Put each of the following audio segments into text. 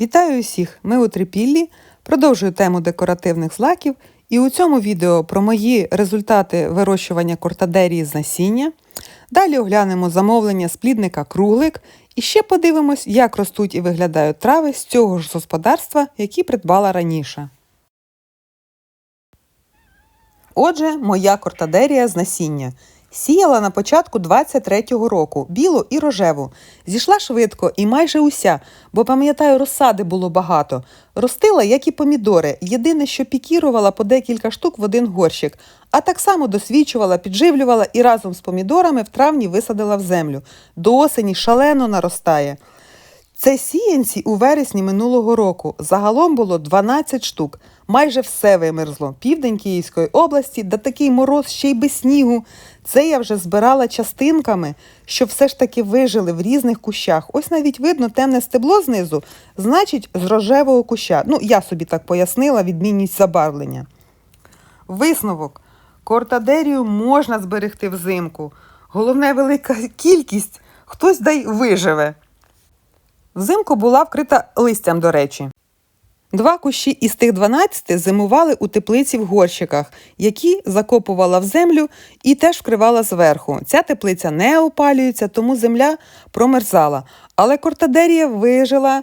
Вітаю усіх! Ми у Трипіллі. Продовжую тему декоративних злаків. І у цьому відео про мої результати вирощування кортадерії з насіння. Далі оглянемо замовлення з плідника круглик. І ще подивимось, як ростуть і виглядають трави з цього ж господарства, які придбала раніше. Отже, моя кортадерія з насіння. Сіяла на початку 23-го року білу і рожеву. Зійшла швидко і майже уся, бо пам'ятаю, розсади було багато. Ростила, як і помідори. Єдине, що пікірувала по декілька штук в один горщик, а так само досвідчувала, підживлювала і разом з помідорами в травні висадила в землю. До осені шалено наростає. Це сіянці у вересні минулого року. Загалом було 12 штук. Майже все вимерзло. Південь Київської області, да такий мороз ще й без снігу. Це я вже збирала частинками, щоб все ж таки вижили в різних кущах. Ось навіть видно темне стебло знизу, значить, з рожевого куща. Ну, я собі так пояснила відмінність забарвлення. Висновок. Кортадерію можна зберегти взимку. Головне велика кількість, хтось дай виживе. Взимку була вкрита листям, до речі. Два кущі із тих 12 зимували у теплиці в горщиках, які закопувала в землю і теж вкривала зверху. Ця теплиця не опалюється, тому земля промерзала. Але кортадерія вижила.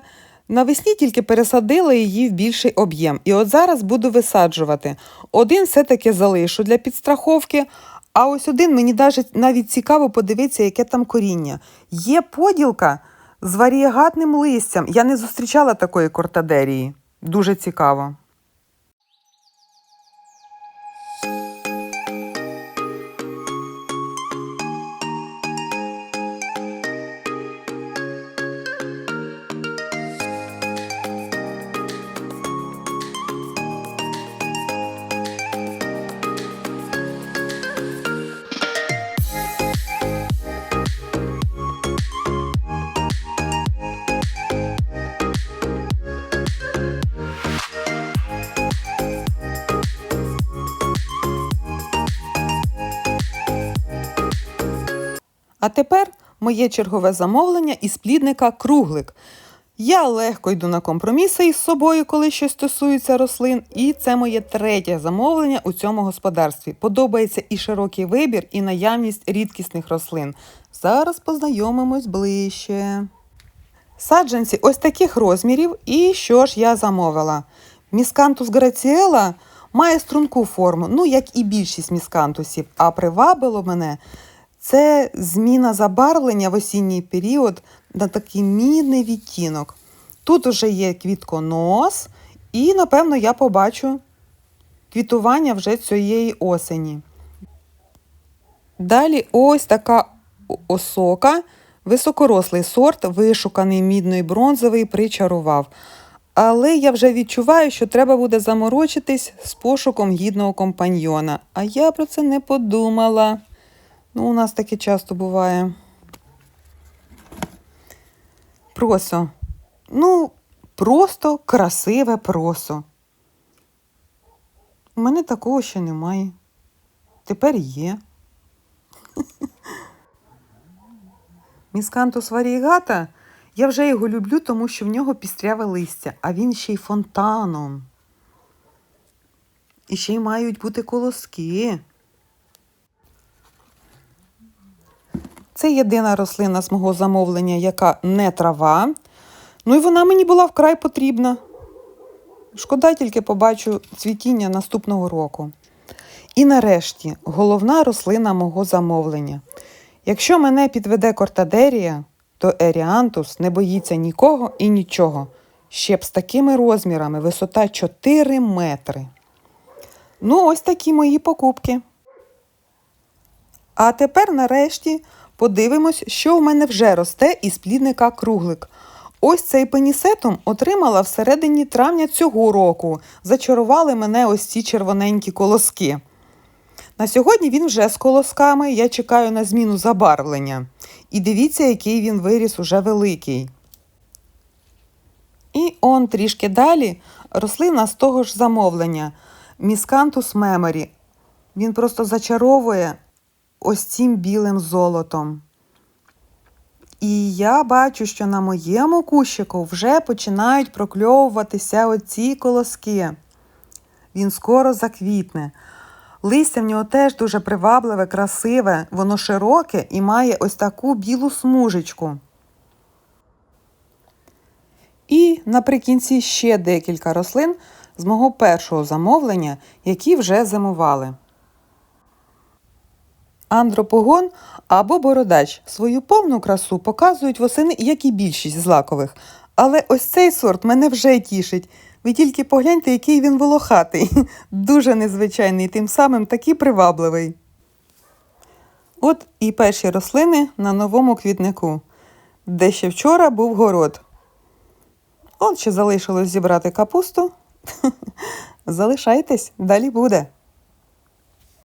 Навесні тільки пересадила її в більший об'єм. І от зараз буду висаджувати. Один все-таки залишу для підстраховки, а ось один мені навіть цікаво подивитися, яке там коріння. Є поділка з варієгатним листям. Я не зустрічала такої кортадерії. Дуже цікаво. А тепер моє чергове замовлення із плідника круглик. Я легко йду на компроміси із собою, коли щось стосується рослин, і це моє третє замовлення у цьому господарстві. Подобається і широкий вибір, і наявність рідкісних рослин. Зараз познайомимось ближче. Саджанці ось таких розмірів. І що ж я замовила? Міскантус граціела має струнку форму, ну як і більшість міскантусів, а привабило мене. Це зміна забарвлення в осінній період на такий мідний відтінок. Тут уже є квітконос, і, напевно, я побачу квітування вже цієї осені. Далі ось така осока, високорослий сорт, вишуканий мідний бронзовий, причарував. Але я вже відчуваю, що треба буде заморочитись з пошуком гідного компаньйона. А я про це не подумала. Ну, у нас таке часто буває. Просо. Ну, просто красиве просо. У мене такого ще немає. Тепер є. Міскантус варігата. Я вже його люблю, тому що в нього пістряве листя, а він ще й фонтаном. І ще й мають бути колоски. Це єдина рослина з мого замовлення, яка не трава. Ну і вона мені була вкрай потрібна. Шкода, тільки побачу цвітіння наступного року. І нарешті головна рослина мого замовлення. Якщо мене підведе кортадерія, то Еріантус не боїться нікого і нічого. Ще б з такими розмірами висота 4 метри. Ну, ось такі мої покупки. А тепер, нарешті, Подивимось, що в мене вже росте із плідника круглик. Ось цей пенісетум отримала всередині травня цього року. Зачарували мене ось ці червоненькі колоски. На сьогодні він вже з колосками. Я чекаю на зміну забарвлення. І дивіться, який він виріс уже великий. І он трішки далі рослина з того ж замовлення. Міскантус меморі. Він просто зачаровує ось цим білим золотом. І я бачу, що на моєму кущику вже починають прокльовуватися оці колоски. Він скоро заквітне. Листя в нього теж дуже привабливе, красиве, воно широке і має ось таку білу смужечку. І наприкінці ще декілька рослин з мого першого замовлення, які вже зимували. Андропогон або бородач свою повну красу показують восени, як і більшість злакових. Але ось цей сорт мене вже тішить. Ви тільки погляньте, який він волохатий, дуже незвичайний, тим самим такий привабливий. От і перші рослини на новому квітнику, де ще вчора був город. От ще залишилось зібрати капусту. Залишайтесь, далі буде.